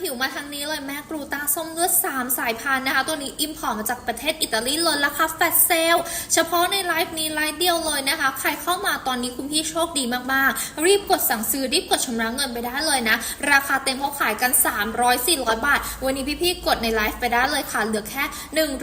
ผิวมาทางนี้เลยแม่กรูตาส้มเลือด 3 สายพันธุ์นะคะ ตัวนี้อิมพอร์ตมาจากประเทศอิตาลีเลยราคาแฟลชเซลเฉพาะในไลฟ์นี้ไลฟ์เดียวเลยนะคะ ใครเข้ามาตอนนี้คุณพี่โชคดีมากๆ รีบกดสั่งซื้อรีบกดชำระเงินไปได้เลยนะ ราคาเต็มเขาขายกัน 300-400 บาท วันนี้พี่ๆกดในไลฟ์ไปได้เลยค่ะเหลือแค่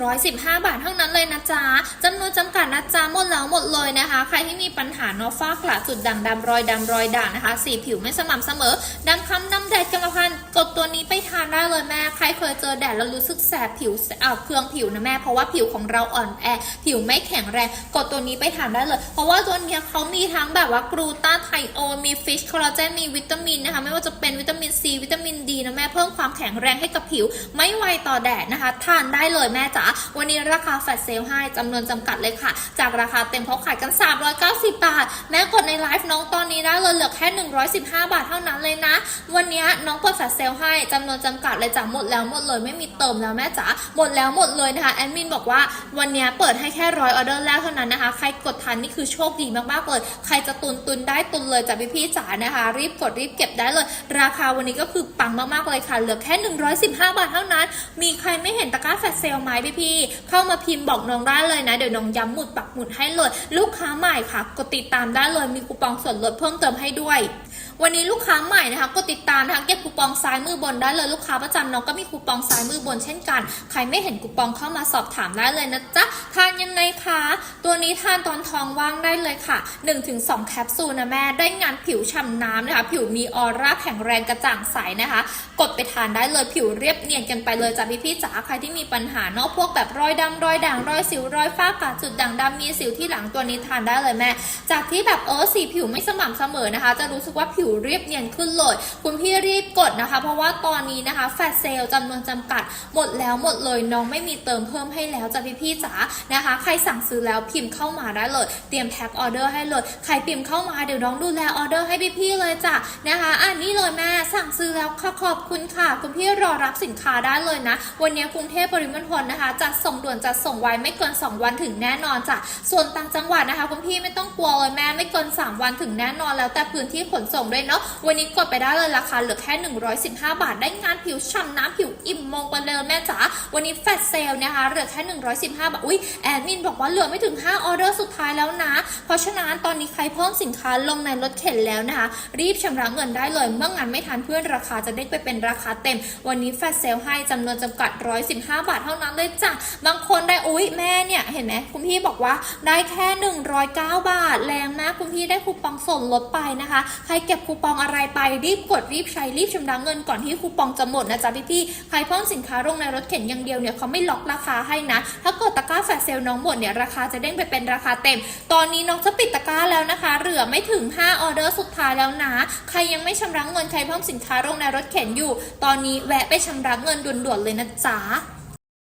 115 บาทเท่านั้นเลยนะจ๊ะจำนวนจำกัดนะจ๊ะหมดแล้วหมดเลยนะคะ ใครที่มีปัญหาเนอฟ้ากระจุดด่างดำรอยดำรอยด่างนะคะ สีผิวไม่สม่ำเสมอดำคล้ำดำแดดกรรมพันธุ์ กดตัวนี้ไปทานได้เลยแม่ ใครเคยเจอแดดแล้วรู้สึกแสบผิวเอ่อเครื่องผิวนะแม่ เพราะว่าผิวของเราอ่อนแอ ผิวไม่แข็งแรง กดตัวนี้ไปทานได้เลย เพราะว่าตัวนี้เขามีทั้งแบบว่ากรูตาไทโอ มีฟิชคอลลาเจน มีวิตามินนะคะ ไม่ว่าจะเป็นวิตามินซีวิตามินดีนะแม่ เพิ่มความแข็งแรงให้กับผิว ไม่ไวต่อแดดนะคะ ทานได้เลยแม่จ๋า วันนี้ราคาแฟลชเซลให้จำนวนจำกัดเลยค่ะ จากราคาเต็มเขาขายกัน 390 บาท แม่กดในไลฟ์น้องต นนี้ได้เลยเหลือแค่ 115 บาทเท่านั้นเลยนะ วันนี้น้องเปิดแฟลชเซลให้จำนวนจำกัดเลยจ้ะหมดแล้วหมดเลยไม่มีเติมแล้วแม่จ๋าหมดแล้วหมดเลยนะคะแอดมินบอกว่าวันนี้เปิดให้แค่ร้อยออเดอร์แรกเท่านั้นนะคะ ใครกดทันนี่คือโชคดีมากๆเลยใครจะตุนตุนได้ตุนเลยจ้ะพี่พี่จ๋านะคะ รีบกดรีบเก็บได้เลย ราคาวันนี้ก็คือปังมากๆเลยค่ะ เหลือแค่ 115 บาทเท่านั้น มีใครไม่เห็นตะกร้าแฟลชเซลไหมพี่พี่เข้ามาพิมพ์บอกน้องได้เลยนะเดี๋ยวน้องย้ำหมุดปักหมุดให้เลย ลูกค้าใหม่ค่ะ กดติดตามได้เลยมีคูปองส่วนลดเพพิ่มเติมให้ด้วย วันนี้ลูกค้าใหม่นะคะกดติดตามนะคะเก็บคูปองซ้ายมือบนได้เลยลูกค้าประจำน้องก็มีคูปองซ้ายมือบนเช่นกัน ใครไม่เห็นคูปองเข้ามาสอบถามได้เลยนะจ๊ะทานยังไงคะตัวนี้ทานตอนท้องว่างได้เลยค่ะ 1-2 แคปซูลนะแม่ได้งานผิวฉ่ำน้ำนะคะ ผิวมีออร่าแข็งแรงกระจ่างใสนะคะ กดไปทานได้เลยผิวเรียบเนียนกันไปเลยจ้ะพี่พี่ๆจ๋าใครที่มีปัญหาเนอกพวกแบบรอยดำรอยด่างรอยสิวรอยฝ้ากระจุดด่างดำมีสิวที่หลังตัวนี้ทานได้เลยแม่ จากที่แบบเออสีผิวไม่สม่ำเสมอนะคะ จะรู้สึกว่าผิวเรียบเนียนขึ้นเลย คุณพี่รีบกดนะคะ เพราะว่าตอนนี้นะคะแฟลชเซลจำนวนจำกัดหมดแล้วหมดเลยน้องไม่มีเติมเพิ่มให้แล้วจ้ะพี่พี่ๆจ๋านะคะ ใครสั่งซื้อแล้วพิมพ์เข้ามาได้เลย เตรียมแท็กออเดอร์ให้เลยใครพิมพ์เข้ามาเดี๋ยวน้องดูแลออเดอร์ให้พี่พี่ๆเลยจ้ะนะคะอันนี้เลยแม่สั่งซื้อแล้วค่ะขอบคุณค่ะ คุณพี่รอรับสินค้าได้เลยนะ วันนี้กรุงเทพปริมณฑลนะคะจัดส่งด่วนจัดส่งไวไม่เกิน 2 วันถึงแน่นอนจ้ะส่วนต่างจังหวัดนะคะ คุณพี่ไม่ต้องกลัวเลยแม่ไม่เกิน 3 วันถึงแน่นอนแล้วแต่พื้นที่ขนส่งด้วยเนาะ วันนี้กดไปได้เลยราคาเหลือแค่ 115 บาท ได้งานผิวฉ่ำน้ำผิวอิ่มมงไปเลยแม่จ๋า วันนี้แฟลชเซลนะคะเหลือแค่ 115 บาท อุ้ยแอดมินบอกว่าเหลือไม่ถึง 5 ออเดอร์สุดท้ายแล้วนะ เพราะฉะนั้นตอนนี้ใครเพิ่มสินค้าลงในรถเข็นแล้วนะคะ รีบชำระเงินได้เลย เมื่องานไม่ทันเพื่อนราคาจะได้ไปเป็นราคาเต็ม วันนี้แฟลชเซลให้จำนวนจำกัด 115 บาทเท่านั้นเลยจ้ะ บางคนได้อุ้ยแม่เนี่ยเห็นไหมคุณพี่บอกว่าได้แค่ 109 บาท แรงมากคุณพี่ได้คูปองส่วนลดไปนะคะ ใครเก็บคูปองอะไรไปรีบกดรีบใช้รีบชำระเงินก่อนที่คูปองจะหมดนะจ๊ะพี่พี่ๆใครเพิ่มสินค้าลงในรถเข็นอย่างเดียวเนี่ยเขาไม่ล็อกราคาให้นะ ถ้าเกิดตะกร้าแฟลชเซลน้องหมดเนี่ยราคาจะเด้งไปเป็นราคาเต็ม ตอนนี้น้องจะปิดตะกร้าแล้วนะคะ เหลือไม่ถึง 5 ออเดอร์สุดท้ายแล้วนะ ใครยังไม่ชำระเงินใครเพิ่มสินค้าลงในรถเข็นอยู่ ตอนนี้แวะไปชำระเงินด่วนๆเลยนะจ๊ะ